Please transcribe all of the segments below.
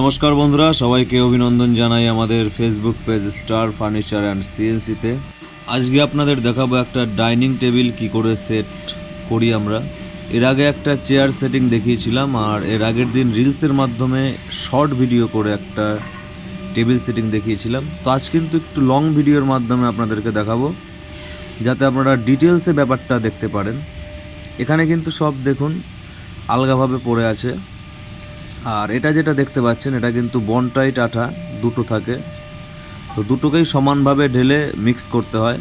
নমস্কার বন্ধুরা, সবাইকে অভিনন্দন জানাই আমাদের Facebook page Star Furniture and সিএনসিতে আজকে আপনাদের দেখাবো একটা ডাইনিং টেবিল কি করে সেট করি আমরা। এর আগে একটা চেয়ার সেটিং দেখিয়েছিলাম, আর এর আগের দিন রিলসের মাধ্যমে শর্ট ভিডিও করে একটা টেবিল সেটিং দেখিয়েছিলাম। তো আজ কিন্তু একটু লং ভিডিওর মাধ্যমে আপনাদেরকে দেখাবো, যাতে আপনারা ডিটেলসে ব্যাপারটা দেখতে পারেন। এখানে কিন্তু সব দেখুন, আলগাভাবে পড়ে আছে। আর এটা যেটা দেখতে পাচ্ছেন, এটা কিন্তু বনটাইট আঠা, দুটো থাকে। তো দুটোকেই সমানভাবে ঢেলে মিক্স করতে হয়।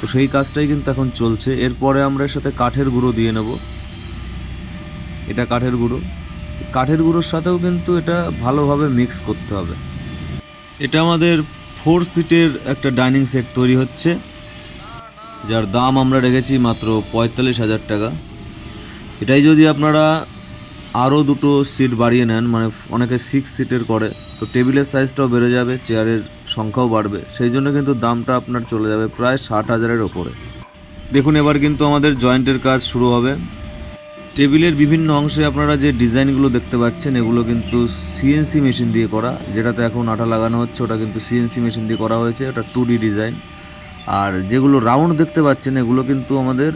তো সেই কাজটাই কিন্তু এখন চলছে। এরপরে আমরা এর সাথে কাঠের গুঁড়ো দিয়ে নেব। এটা কাঠের গুঁড়ো। কাঠের গুঁড়োর সাথেও কিন্তু এটা ভালোভাবে মিক্স করতে হবে। এটা আমাদের ফোর সিটের একটা ডাইনিং সেট তৈরি হচ্ছে। যার দাম আমরা রেখেছি মাত্র পঁয়তাল্লিশ হাজার টাকা। এটাই যদি আপনারা আরও দুটো সিট বাড়িয়ে নেন মানে অনেকে সিক্স সিটের করে। তো টেবিলের সাইজটাও বেড়ে যাবে চেয়ারের সংখ্যাও বাড়বে। সেই জন্য কিন্তু দামটা আপনার চলে যাবে প্রায় ষাট হাজারের ওপরে। দেখুন, এবার কিন্তু আমাদের জয়েন্টের কাজ শুরু হবে। টেবিলের বিভিন্ন অংশে আপনারা যে ডিজাইনগুলো দেখতে পাচ্ছেন, এগুলো কিন্তু সিএনসি মেশিন দিয়ে করা। যেটাতে এখন আঠা লাগানো হচ্ছে, ওটা কিন্তু সিএনসি মেশিন দিয়ে করা হয়েছে। ওটা টু ডিজাইন আর যেগুলো রাউন্ড দেখতে পাচ্ছেন, এগুলো কিন্তু আমাদের,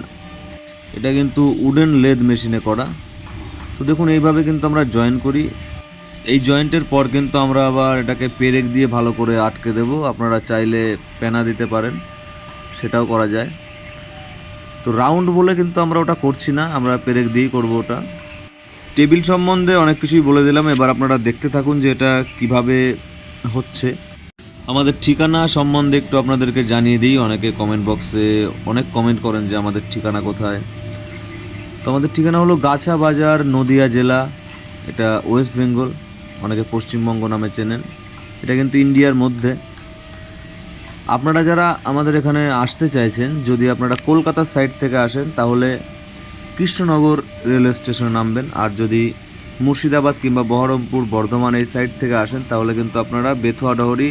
এটা কিন্তু উডেন লেদ মেশিনে করা। তো দেখুন, এইভাবে কিন্তু আমরা জয়েন করি। এই জয়েন্টের পর কিন্তু আমরা আবার এটাকে পেরেক দিয়ে ভালো করে আটকে দেব। আপনারা চাইলে পেনা দিতে পারেন, সেটাও করা যায়। তো রাউন্ড বলে কিন্তু আমরা ওটা করছি না, আমরা পেরেক দিয়েই করব ওটা। টেবিল সম্বন্ধে অনেক কিছুই বলে দিলাম, এবার আপনারা দেখতে থাকুন যে এটা কীভাবে হচ্ছে। আমাদের ঠিকানা সম্বন্ধে একটু আপনাদেরকে জানিয়ে দিই, অনেকে কমেন্ট বক্সে অনেক কমেন্ট করেন যে আমাদের ঠিকানা কোথায়। আমাদের ঠিকানা হলো গাছা বাজার নদিয়া জেলা। এটা ওয়েস্ট বেঙ্গল, অনেকে পশ্চিমবঙ্গ নামে চেনেন। এটা কিন্তু ইন্ডিয়ার মধ্যে। আপনারা যারা আমাদের এখানে আসতে চাইছেন, যদি আপনারা কলকাতার সাইড থেকে আসেন, তাহলে কৃষ্ণনগর রেলওয়ে স্টেশনে নামবেন। আর যদি মুর্শিদাবাদ কিংবা বহরমপুর, বর্ধমান এই সাইড থেকে আসেন, তাহলে কিন্তু আপনারা বেথুয়া ডহরি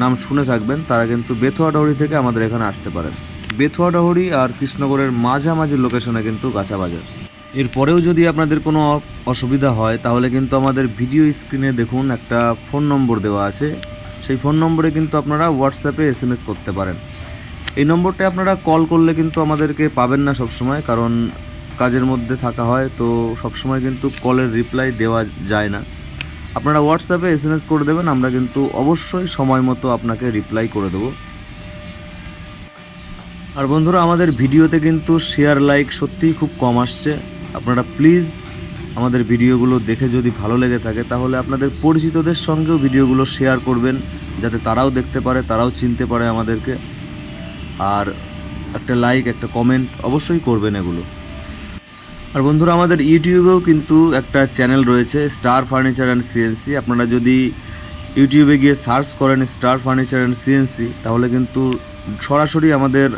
নাম শুনে থাকবেন। তারা কিন্তু বেথুয়া ডহরি থেকে আমাদের এখানে আসতে পারেন। বেথুয়া ডহরি আর কৃষ্ণনগরের মাঝামাঝি লোকেশনে কিন্তু গাছা বাজার। এরপরেও যদি আপনাদের কোনো অসুবিধা হয়, তাহলে কিন্তু আমাদের ভিডিও স্ক্রিনে দেখুন, একটা ফোন নম্বর দেওয়া আছে। সেই ফোন নম্বরে কিন্তু আপনারা হোয়াটসঅ্যাপে এস করতে পারেন। এই নম্বরটা আপনারা কল করলে কিন্তু আমাদেরকে পাবেন না সবসময়, কারণ কাজের মধ্যে থাকা হয়, তো সবসময় কিন্তু কলের রিপ্লাই দেওয়া যায় না। আপনারা হোয়াটসঅ্যাপে এস করে দেবেন, আমরা কিন্তু অবশ্যই সময় মতো আপনাকে রিপ্লাই করে দেবো। আর বন্ধুরা, আমাদের ভিডিওতে কিন্তু শেয়ার লাইক সত্যিই খুব কম আসছে। আপনারা প্লিজ আমাদের ভিডিওগুলো দেখে যদি ভালো লেগে থাকে, তাহলে আপনাদের পরিচিতদের সঙ্গেও ভিডিওগুলো শেয়ার করবেন, যাতে তারাও দেখতে পারে, তারাও চিনতে পারে আমাদেরকে। আর একটা লাইক একটা কমেন্ট অবশ্যই করবেন এগুলো। আর বন্ধুরা, আমাদের ইউটিউবেও কিন্তু একটা চ্যানেল রয়েছে স্টার ফার্নিচার অ্যান্ড সিএনসি আপনারা যদি ইউটিউবে গিয়ে সার্চ করেন স্টার ফার্নিচার অ্যান্ড সিএনসি তাহলে কিন্তু সরাসরি আমাদের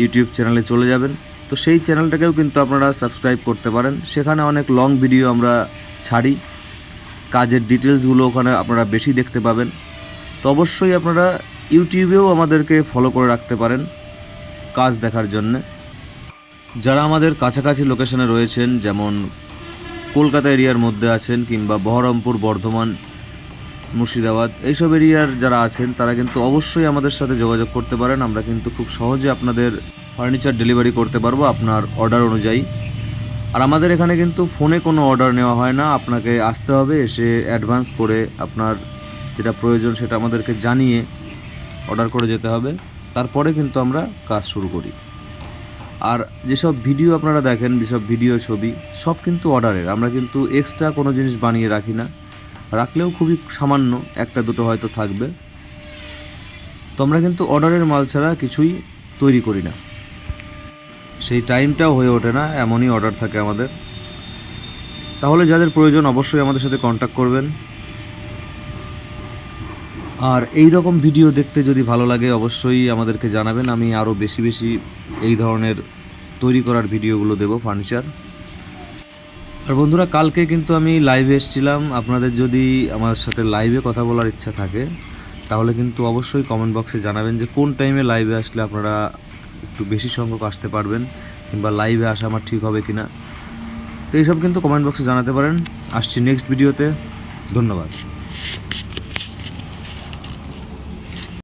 ইউটিউব চ্যানেলে চলে যাবেন। তো সেই চ্যানেলটাকেও কিন্তু আপনারা সাবস্ক্রাইব করতে পারেন। সেখানে অনেক লং ভিডিও আমরা ছাড়ি। কাজের ডিটেলসগুলো ওখানে আপনারা বেশি দেখতে পাবেন। তো অবশ্যই আপনারা ইউটিউবেও আমাদেরকে ফলো করে রাখতে পারেন কাজ দেখার জন্যে। যারা আমাদের কাছাকাছি লোকেশনে রয়েছেন, যেমন কলকাতা এরিয়ার মধ্যে আছেন কিংবা বহরমপুর, বর্ধমান মুর্শিদাবাদ, এইসব এরিয়ার যারা আছেন, তারা কিন্তু অবশ্যই আমাদের সাথে যোগাযোগ করতে পারেন। আমরা কিন্তু খুব সহজে আপনাদের ফার্নিচার ডেলিভারি করতে পারব আপনার অর্ডার অনুযায়ী। আর আমাদের এখানে কিন্তু ফোনে কোনো অর্ডার নেওয়া হয় না। আপনাকে আসতে হবে, এসে অ্যাডভান্স করে আপনার যেটা প্রয়োজন সেটা আমাদেরকে জানিয়ে অর্ডার করে যেতে হবে। তারপরে কিন্তু আমরা কাজ শুরু করি। আর যেসব ভিডিও আপনারা দেখেন, যেসব ভিডিও ছবি, সব কিন্তু অর্ডারের। আমরা কিন্তু এক্সট্রা কোনো জিনিস বানিয়ে রাখি না। রাখলেও খুবই সামান্য, একটা দুটো হয়তো থাকবে। তো আমরা কিন্তু অর্ডারের মাল ছাড়া কিছুই তৈরি করি না। সেই টাইমটাও হয়ে ওঠে না, এমনই অর্ডার থাকে আমাদের। তাহলে যাদের প্রয়োজন অবশ্যই আমাদের সাথে কন্ট্যাক্ট করবেন। আর এই রকম ভিডিও দেখতে যদি ভালো লাগে, অবশ্যই আমাদেরকে জানাবেন। আমি আরও বেশি বেশি এই ধরনের তৈরি করার ভিডিওগুলো দেবো ফার্নিচার আর বন্ধুরা, কালকে কিন্তু আমি লাইভে এসেছিলাম। আপনাদের যদি আমার সাথে লাইভে কথা বলার ইচ্ছা থাকে, তাহলে কিন্তু অবশ্যই কমেন্ট বক্সে জানাবেন যে কোন টাইমে লাইভে আসলে আপনারা একটু বেশি সংখ্যক আসতে পারবেন কিংবা লাইভে আসা আমার ঠিক হবে কি না তো এইসব কিন্তু কমেন্ট বক্সে জানাতে পারেন। আসছি নেক্সট ভিডিওতে ধন্যবাদ।